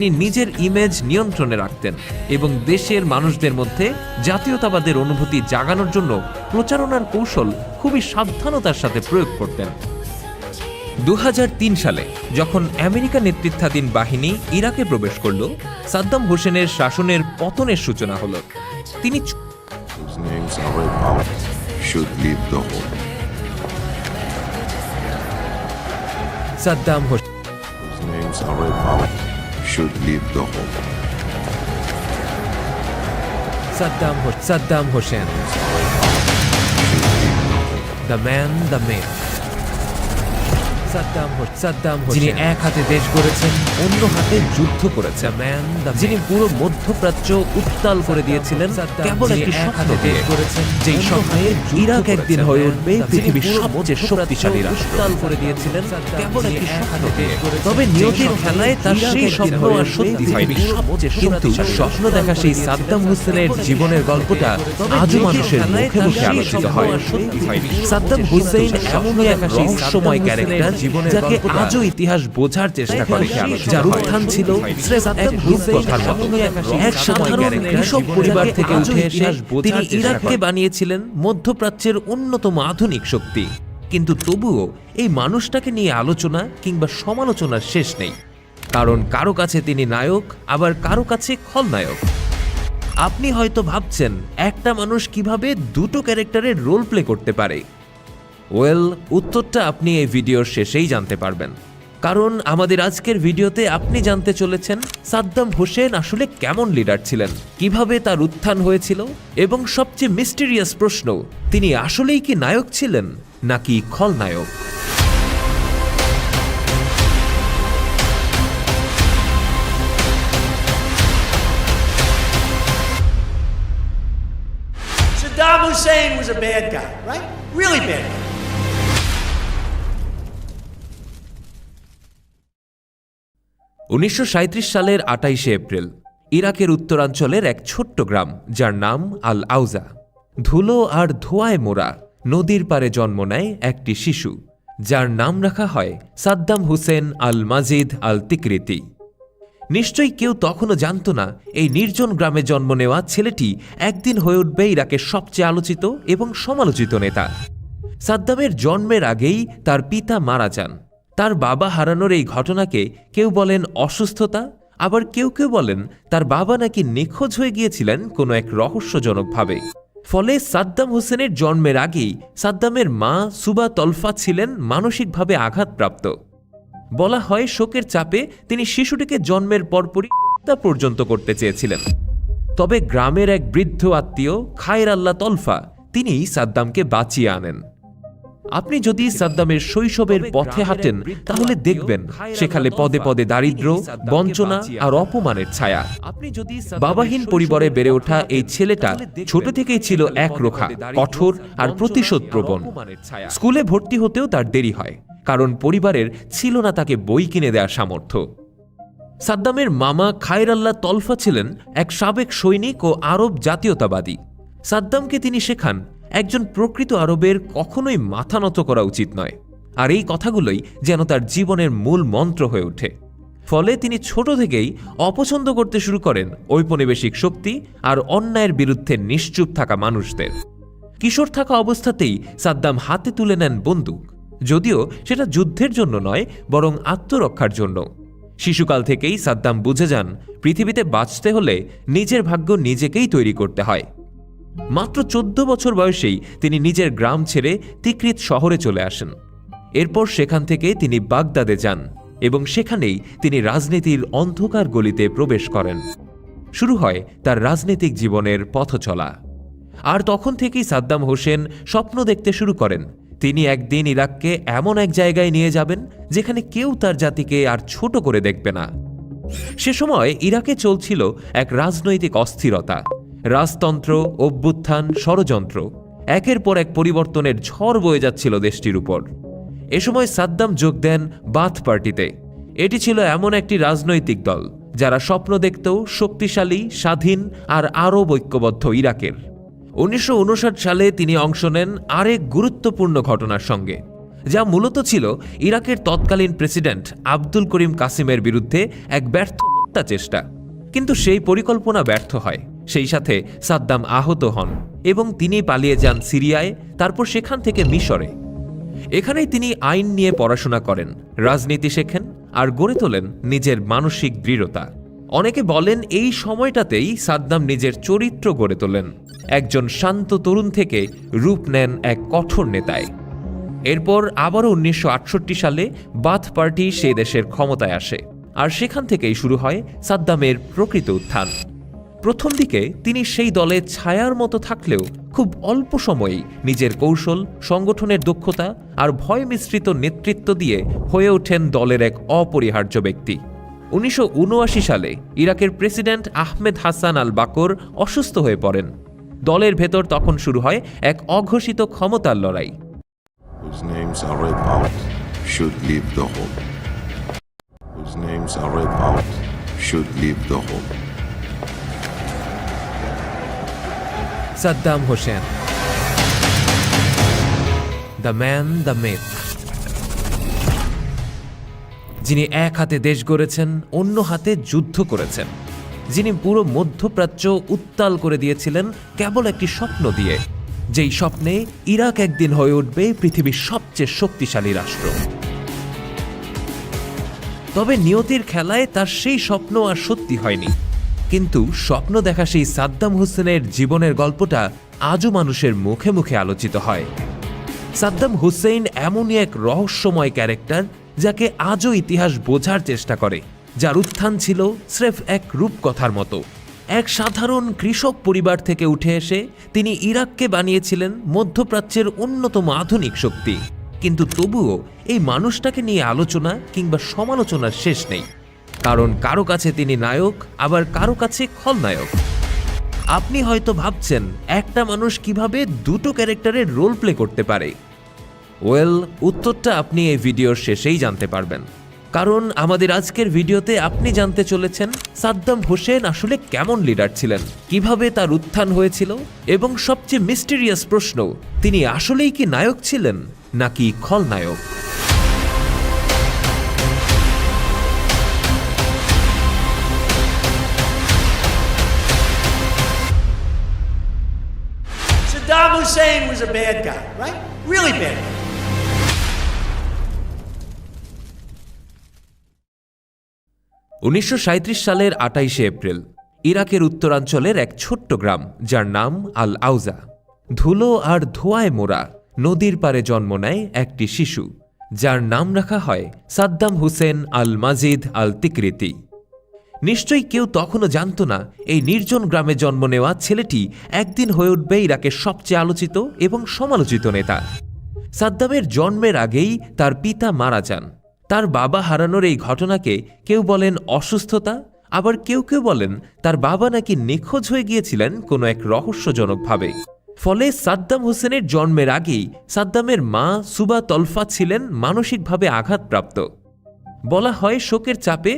তিনি নিজের ইমেজ নিয়ন্ত্রণে রাখতেন এবং দেশের মানুষদের মধ্যে জাতীয়তাবাদের অনুভূতি জাগানোর জন্য প্রচারণার কৌশল খুবই সাবধানতার সাথে প্রয়োগ করতেন। দু সালে যখন আমেরিকা নেতৃত্বাধীন বাহিনী ইরাকে প্রবেশ করল সাদ্দাম হোসেনের শাসনের পতনের সূচনা হল। তিনি. Saddam Hossain should leave the home. Saddam, Saddam Hussein. The man, the myth. Saddam যিনি এক হাতে দেশ গড়েছেন অন্য হাতে যুদ্ধ করেছেন। যিনি পুরো মধ্যপ্রাচ্য উত্তাল করে দিয়েছিলেন কেবল একটি স্বপ্ন করেছেন যেই স্বপ্নে ইরাক একদিন হয়ে উঠবে পৃথিবীর সবচেয়ে শক্তিশালী রাষ্ট্র। উত্তাল করে দিয়েছিলেন কেবল একটি স্বপ্ন দিয়ে তবে নিয়তির খেলায় তার সেই স্বপ্ন আর সত্যি হয়নি। কিন্তু স্বপ্ন দেখা সেই সাদ্দাম হোসেনের জীবনের গল্পটা আজও মানুষের মুখে মুখে আলোচিত হয় সাদ্দাম হুসেন এমনই এক রহস্যময় ক্যারেক্টার যাকে আজও ইতিহাস বোঝার চেষ্টা করে। যার উত্থান ছিল এক রূপকথার মতো। এক সাধারণ কৃষক পরিবার থেকে উঠে এসে তিনি ইরাককে বানিয়েছিলেন মধ্যপ্রাচ্যের অন্যতম আধুনিক শক্তি। কিন্তু তবুও এই মানুষটাকে নিয়ে আলোচনা কিংবা সমালোচনার শেষ নেই। কারণ কারও কাছে তিনি নায়ক আবার কারও কাছে খলনায়ক। আপনি হয়তো ভাবছেন একটা মানুষ কীভাবে দুটো ক্যারেক্টারের রোল প্লে করতে পারে? ওয়েল উত্তরটা আপনি এই ভিডিওর শেষেই জানতে পারবেন কারণ আমাদের আজকের ভিডিওতে আপনি জানতে চলেছেন সাদ্দাম হোসেন আসলে কেমন লিডার ছিলেন কীভাবে তার উত্থান হয়েছিল এবং সবচেয়ে মিস্টিরিয়াস প্রশ্ন তিনি আসলেই কি নায়ক ছিলেন নাকি খলনায়ক Saddam Hussein was a bad guy, right? Really bad guy. উনিশশো সাঁইত্রিশ সালের আটাইশে এপ্রিল, ইরাকের উত্তরাঞ্চলের এক ছোট্ট গ্রাম, যার নাম আল আউজা ধুলো আর ধোয়ায় মোড়া, নদীর পারে জন্ম নেয় একটি শিশু, যার নাম রাখা হয় সাদ্দাম হুসেন আল মাজিদ আল তিকরিতি নিশ্চয়ই কেউ তখনও জানত না, এই নির্জন গ্রামে জন্ম নেওয়া ছেলেটি একদিন হয়ে উঠবে ইরাকের সবচেয়ে আলোচিত এবং সমালোচিত নেতা। সাদ্দামের জন্মের আগেই তার পিতা মারা যান। তার বাবা হারানোর এই ঘটনাকে কেউ বলেন অসুস্থতা, আবার কেউ কেউ বলেন তার বাবা নাকি নিখোঁজ হয়ে গিয়েছিলেন কোনো এক রহস্যজনকভাবে। ফলে সাদ্দাম হোসেনের জন্মের আগেই সাদ্দামের মা সুবা তলফা ছিলেন মানসিকভাবে আঘাতপ্রাপ্ত। বলা হয় শোকের চাপে তিনি শিশুটিকে জন্মের পরপরই হত্যা পর্যন্ত করতে চেয়েছিলেন। তবে গ্রামের এক বৃদ্ধ আত্মীয় খায়ের আল্লাহ তলফা তিনি সাদ্দামকে বাঁচিয়ে আনেন। আপনি যদি সাদ্দামের শৈশবের পথে হাঁটেন তাহলে দেখবেন সেখানে পদে পদে দারিদ্র বঞ্চনা আর অপমানের ছায়া। আপনি যদি বাবাহীন পরিবারে বেড়ে ওঠা এই ছেলেটা ছোট থেকেই ছিল এক রোখা কঠোর আর প্রতিশোধ প্রবণ। স্কুলে ভর্তি হতেও তার দেরি হয় কারণ পরিবারের ছিল না তাকে বই কিনে দেওয়ার সামর্থ্য। সাদ্দামের মামা খায়রাল্লাহ তলফা ছিলেন এক সাবেক সৈনিক ও আরব জাতীয়তাবাদী। সাদ্দামকে তিনি শেখান একজন প্রকৃত আরবের কখনোই মাথা নত করা উচিত নয়। আর এই কথাগুলোই যেন তার জীবনের মূল মন্ত্র হয়ে ওঠে। ফলে তিনি ছোট থেকেই অপছন্দ করতে শুরু করেন ঔপনিবেশিক শক্তি আর অন্যায়ের বিরুদ্ধে নিশ্চুপ থাকা মানুষদের। কিশোর থাকা অবস্থাতেই সাদ্দাম হাতে তুলে নেন বন্দুক। যদিও সেটা যুদ্ধের জন্য নয়, বরং আত্মরক্ষার জন্য। শিশুকাল থেকেই সাদ্দাম বুঝে যান, পৃথিবীতে বাঁচতে হলে নিজের ভাগ্য নিজেকেই তৈরি করতে হয়। মাত্র চোদ্দ বছর বয়সেই তিনি নিজের গ্রাম ছেড়ে তিকৃত শহরে চলে আসেন। এরপর সেখান থেকে তিনি বাগদাদে যান এবং সেখানেই তিনি রাজনীতির অন্ধকার গলিতে প্রবেশ করেন। শুরু হয় তার রাজনৈতিক জীবনের পথ চলা। আর তখন থেকেই সাদ্দাম হোসেন স্বপ্ন দেখতে শুরু করেন। তিনি একদিন ইরাককে এমন এক জায়গায় নিয়ে যাবেন, যেখানে কেউ তার জাতিকে আর ছোট করে দেখবে না। সে সময় ইরাকে চলছিল এক রাজনৈতিক অস্থিরতা। রাজতন্ত্র, অভ্যুত্থান, ষড়যন্ত্র, একের পর এক পরিবর্তনের ঝড় বয়ে যাচ্ছিল দেশটির উপর। এ সময় সাদ্দাম যোগ দেন বাথ পার্টিতে। এটি ছিল এমন একটি রাজনৈতিক দল, যারা স্বপ্ন দেখত শক্তিশালী, স্বাধীন আর আরও ঐক্যবদ্ধ ইরাকের। উনিশশো উনষাট সালে তিনি অংশ নেন আরেক গুরুত্বপূর্ণ ঘটনার সঙ্গে, যা মূলত ছিল ইরাকের তৎকালীন প্রেসিডেন্ট আব্দুল করিম কাসিমের বিরুদ্ধে এক ব্যর্থ হত্যা চেষ্টা। কিন্তু সেই পরিকল্পনা ব্যর্থ হয়। সেই সাথে সাদ্দাম আহত হন এবং তিনি পালিয়ে যান সিরিয়ায়, তারপর সেখান থেকে মিশরে। এখানেই তিনি আইন নিয়ে পড়াশোনা করেন, রাজনীতি শেখেন আর গড়ে তোলেন নিজের মানসিক দৃঢ়তা। অনেকে বলেন এই সময়টাতেই সাদ্দাম নিজের চরিত্র গড়ে তোলেন। একজন শান্ত তরুণ থেকে রূপ নেন এক কঠোর নেতায় এরপর আবারও উনিশশো আটষট্টি সালে বাথ পার্টি সে দেশের ক্ষমতায় আসে। আর সেখান থেকেই শুরু হয় সাদ্দামের প্রকৃত উত্থান। প্রথম দিকে তিনি সেই দলে ছায়ার মতো থাকলেও খুব অল্প সময়েই নিজের কৌশল, সংগঠনের দক্ষতা আর ভয় মিশ্রিত নেতৃত্ব দিয়ে হয়ে ওঠেন দলের এক অপরিহার্য ব্যক্তি। উনিশশো উনআশি সালে ইরাকের president Ahmed Hasan al Bakr অসুস্থ হয়ে পড়েন। দলের ভেতর তখন শুরু হয় এক অঘোষিত ক্ষমতার লড়াই। Whose names are out should leave the home. Saddam Hussein. The man the myth যিনি এক হাতে দেশ গড়েছেন, অন্য হাতে যুদ্ধ করেছেন। যিনি পুরো মধ্যপ্রাচ্য উত্তাল করে দিয়েছিলেন কেবল একটি স্বপ্ন দিয়ে। যেই স্বপ্নে ইরাক একদিন হয়ে উঠবে পৃথিবীর সবচেয়ে শক্তিশালী রাষ্ট্র। তবে নিয়তির খেলায় তার সেই স্বপ্ন আর সত্যি হয়নি। কিন্তু স্বপ্ন দেখা সেই সাদ্দাম হোসেনের জীবনের গল্পটা আজও মানুষের মুখে মুখে আলোচিত হয়। সাদ্দাম হুসেইন এমনই এক রহস্যময় ক্যারেক্টার যাকে আজও ইতিহাস বোঝার চেষ্টা করে, যার উত্থান ছিল স্রেফ এক রূপকথার মতো। এক সাধারণ কৃষক পরিবার থেকে উঠে এসে তিনি ইরাককে বানিয়েছিলেন মধ্যপ্রাচ্যের অন্যতম আধুনিক শক্তি। কিন্তু তবুও এই মানুষটাকে নিয়ে আলোচনা কিংবা সমালোচনার শেষ নেই। কারণ কারও কাছে তিনি নায়ক, আবার কারও কাছে খলনায়ক। আপনি হয়তো ভাবছেন, একটা মানুষ কীভাবে দুটো ক্যারেক্টারের রোল প্লে করতে পারে? ওয়েল, উত্তরটা আপনি এই ভিডিওর শেষেই জানতে পারবেন। কারণ আমাদের আজকের ভিডিওতে আপনি জানতে চলেছেন সাদ্দাম হোসেন আসলে কেমন লিডার ছিলেন, কীভাবে তার উত্থান হয়েছিল, এবং সবচেয়ে মিস্টিরিয়াস প্রশ্ন, তিনি আসলেই কি নায়ক ছিলেন, নাকি খলনায়ক? Hussein was a bad guy, right? Really bad guy. উনিশশো সালের আটাইশে এপ্রিল ইরাকের উত্তরাঞ্চলের এক ছোট্ট গ্রাম যার নাম আল আউজা ধুলো আর ধোঁয়ায় মোড়া নদীর পারে জন্ম নেয় একটি শিশু যার নাম রাখা হয় সাদ্দাম হুসেন আল মাজিদ আল তিকরিতি নিশ্চয়ই কেউ তখনও জানত না, এই নির্জন গ্রামে জন্ম নেওয়া ছেলেটি একদিন হয়ে উঠবে ইরাকের সবচেয়ে আলোচিত এবং সমালোচিত নেতা। সাদ্দামের জন্মের আগেই তার পিতা মারা যান। তার বাবা হারানোর এই ঘটনাকে কেউ বলেন অসুস্থতা, আবার কেউ কেউ বলেন তার বাবা নাকি নিখোঁজ হয়ে গিয়েছিলেন কোনো এক রহস্যজনকভাবে। ফলে সাদ্দাম হোসেনের জন্মের আগেই সাদ্দামের মা সুবা তলফা ছিলেন মানসিকভাবে আঘাতপ্রাপ্ত। বলা হয় শোকের চাপে